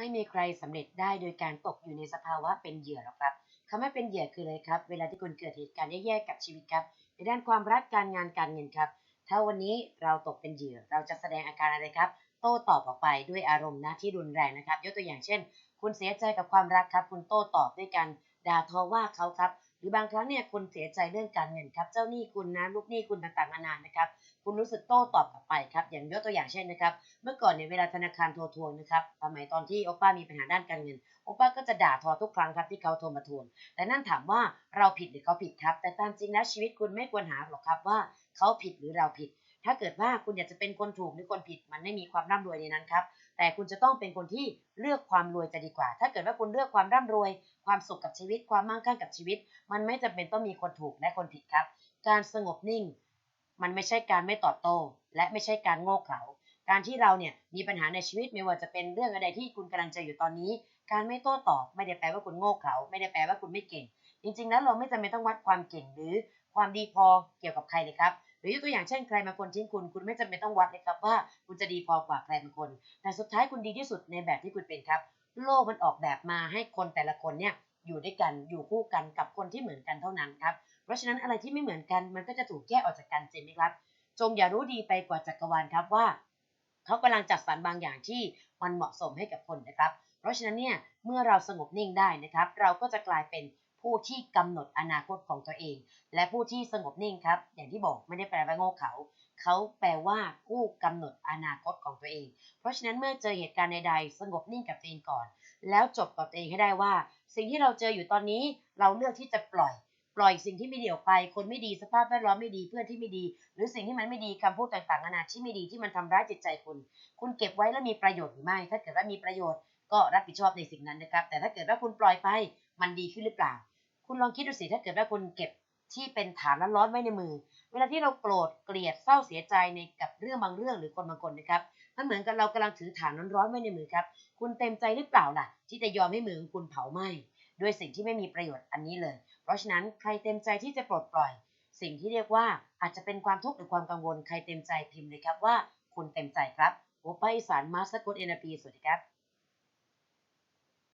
ไม่มีใครสำเร็จได้โดยการตกอยู่ในสภาวะเป็นเหยื่อหรอกครับคำว่าเป็นเหยื่อคืออะไรครับ เวลาที่คุณเกิดเหตุการณ์แย่ๆกับชีวิตครับ ในด้านความรักการงานการเงินครับ ถ้าวันนี้เราตกเป็นเหยื่อเราจะแสดงอาการอะไรครับ โต้ตอบออกไปด้วยอารมณ์นะที่รุนแรงนะครับ ยกตัวอย่างเช่น คุณเสียใจกับความรักครับ คุณโต้ตอบด้วยการด่าทอว่าเขาครับ หรือบางครั้งเนี่ยคุณเสียใจเรื่องการเงินครับ เจ้าหนี้คุณนะลูกหนี้คุณต่างๆนานานะครับ คุณรู้สึกโต้ตอบกลับไปครับ อย่างยกตัวอย่างเช่นนะครับ เมื่อก่อนเนี่ยเวลาธนาคารโทรทวงนะครับสมัยตอนที่โอป้ามีปัญหาด้านการเงิน โอป้าก็จะด่าทอทุกครั้งครับที่เขาโทรมาทวง แต่นั่นถามว่าเราผิดหรือเขาผิดครับ แต่ตามจริงแล้วชีวิตคุณไม่ควรหาหรอกครับว่าเขาผิดหรือเราผิด ถ้าเกิดว่าคุณอยากจะเป็นคนถูกหรือคนผิดมันไม่มีความร่ำรวยในนั้นครับ แต่คุณจะต้องเป็นคนที่เลือกความรวยจะดีกว่า ถ้าเกิดว่าคุณเลือกความร่ำรวย ความสุขกับชีวิต ความมั่งคั่งกับชีวิต มันไม่จำเป็นต้องมีคนถูกและคนผิดครับ การสงบนิ่ง มันไม่ใช่การไม่ตอบโต้ และไม่ใช่การโง่เขลาการที่เราเนี่ยมีปัญหาในชีวิตไม่ว่าจะเป็นเรื่องอะไรที่คุณกำลังเจออยู่ตอนนี้ การไม่โต้ตอบไม่ได้แปลว่าคุณโง่เขลาไม่ได้แปลว่าคุณไม่เก่ง จริงๆแล้วเราไม่จำเป็นต้องวัดความเก่งหรือความดีพอเกี่ยวกับใครเลยครับ หรือยกตัวอย่างเช่นใครมางคนทิ้งคุณ คุณไม่จำเป็นต้องวัดเลยครับว่าคุณจะดีพอกว่าใครบางคน แต่สุดท้ายคุณดีที่สุดในแบบที่คุณเป็นครับ โลกมันออกแบบมาให้คนแต่ละคนเนี่ยอยู่ด้วยกันอยู่คู่กันกับคนที่เหมือนกันเท่านั้นครับ เพราะฉะนั้นอะไรที่ไม่เหมือนกันมันก็จะถูกแยกออกจากกันจริงไหมครับ จงอย่ารู้ดีไปกว่าจักรวาลครับว่าเขากำลังจัดสรรบางอย่างที่มันเหมาะสมให้กับคนนะครับ เพราะฉะนั้นเนี่ยเมื่อเราสงบนิ่งได้นะครับ เราก็จะกลายเป็น ผู้ที่กำหนดอนาคตของตัวเอง และผู้ที่สงบนิ่งครับ อย่างที่บอกไม่ได้แปลว่าโง่เขา เขาแปลว่าผู้กำหนดอนาคตของตัวเอง เพราะฉะนั้นเมื่อเจอเหตุการณ์ใดๆ สงบนิ่งกับตัวเองก่อน แล้วจบกับตัวเองให้ได้ว่า สิ่งที่เราเจออยู่ตอนนี้เราเลือกที่จะปล่อย ปล่อยสิ่งที่ไม่ดีออกไป คนไม่ดีสภาพแวดล้อมไม่ดีเพื่อนที่ไม่ดี หรือสิ่งที่มันไม่ดีคำพูดต่างๆนานาที่ไม่ดีที่มันทำร้ายจิตใจคุณ คุณเก็บไว้แล้วมีประโยชน์หรือไม่ ถ้าเกิดว่ามีประโยชน์ก็รับผิดชอบในสิ่งนั้นนะครับ แต่ถ้าเกิดว่าคุณปล่อยไป มันดีขึ้นหรือเปล่า คุณลองคิดดูสิถ้าเกิดว่าคุณเก็บที่เป็นฐานร้อนๆไว้ในมือ เวลาที่เราโกรธเกลียดเศร้าเสียใจในกับเรื่องบางเรื่องหรือคนบางคนนะครับมันเหมือนกับเรากำลังถือฐานร้อนๆไว้ในมือครับ คุณเต็มใจหรือเปล่าล่ะ ที่จะยอมให้มือของคุณเผาไหม้ด้วยสิ่งที่ไม่มีประโยชน์อันนี้เลย เพราะฉะนั้นใครเต็มใจที่จะปลดปล่อย สิ่งที่เรียกว่าอาจจะเป็นความทุกข์หรือความกังวลใครเต็มใจพิมพ์เลยครับว่า คุณเต็มใจครับโอป้าอีสานมาสกุลเอ็นพีสวัสดีครับ